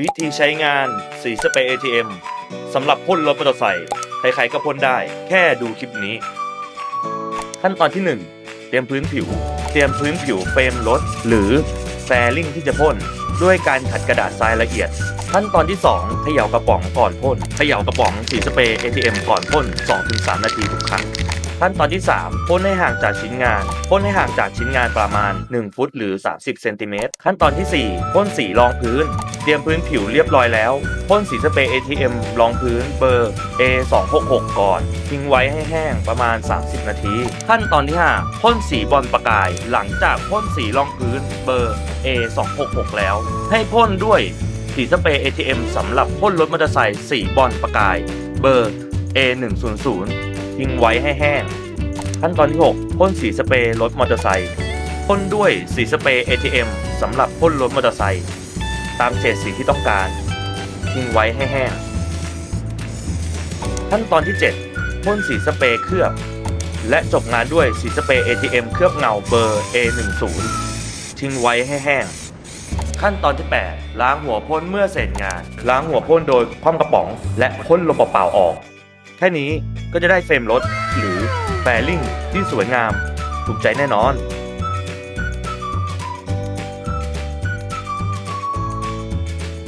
วิธีใช้งานสีสเปรย์ ATM สำหรับพ่นรถมอเตอร์ไซค์ใครๆก็พ่นได้ แค่ดูคลิปนี้ ขั้นตอนที่ 1 เตรียมพื้นผิว เตรียมพื้นผิวเฟรมรถหรือแฟริ่งที่จะพ่นด้วยการขัดกระดาษทรายละเอียด ขั้นตอนที่ 2เขย่ากระป๋องก่อนพ่นเขย่ากระป๋องสีสเปรย์ ATM ก่อนพ่น 2-3 นาทีทุกครั้งขั้นตอนที่ 3พ่นให้ห่างจากชิ้นงานพ่นให้ห่างจากชิ้นงานประมาณ 1 ฟุตหรือ 30 เซนติเมตรขั้นตอนที่ 4พ่นสีรองพื้น เตรียมพื้นผิวเรียบร้อยแล้วพ่นสีสเปรย์ ATM รองพื้นเบอร์ A266 ก่อน ทิ้งไว้ให้แห้งประมาณ 30 นาที ขั้นตอนที่ 5พ่นสีบอลประกาย หลังจากพ่นสีรองพื้นเบอร์ A266 แล้ว ให้พ่นด้วยสีสเปรย์ ATM สำหรับพ่นรถมอเตอร์ไซค์สีบอลประกาย เบอร์ A100 ทิ้งไว้ให้แห้ง ขั้นตอนที่ 6พ่นสีสเปรย์รถมอเตอร์ไซค์พ่นด้วยสีสเปรย์ ATM สำหรับพ่นรถมอเตอร์ไซค์ ตามเฉดสีที่ต้องการ ทิ้งไว้ให้แห้ง ขั้นตอนที่ 7พ่นสีสเปรย์เคลือบ และจบงานด้วยสีสเปรย์ ATM เคลือบเงาเบอร์ A10 ทิ้งไว้ให้แห้ง ขั้นตอนที่ 8 ล้างหัวพ่นเมื่อเสร็จงาน ล้างหัวพ่นโดยคว่ำกระป๋อง และพ่นลมเปล่าๆออก แค่นี้ก็จะได้เฟรมรถหรือแฟริ่งที่สวยงาม ถูกใจแน่นอน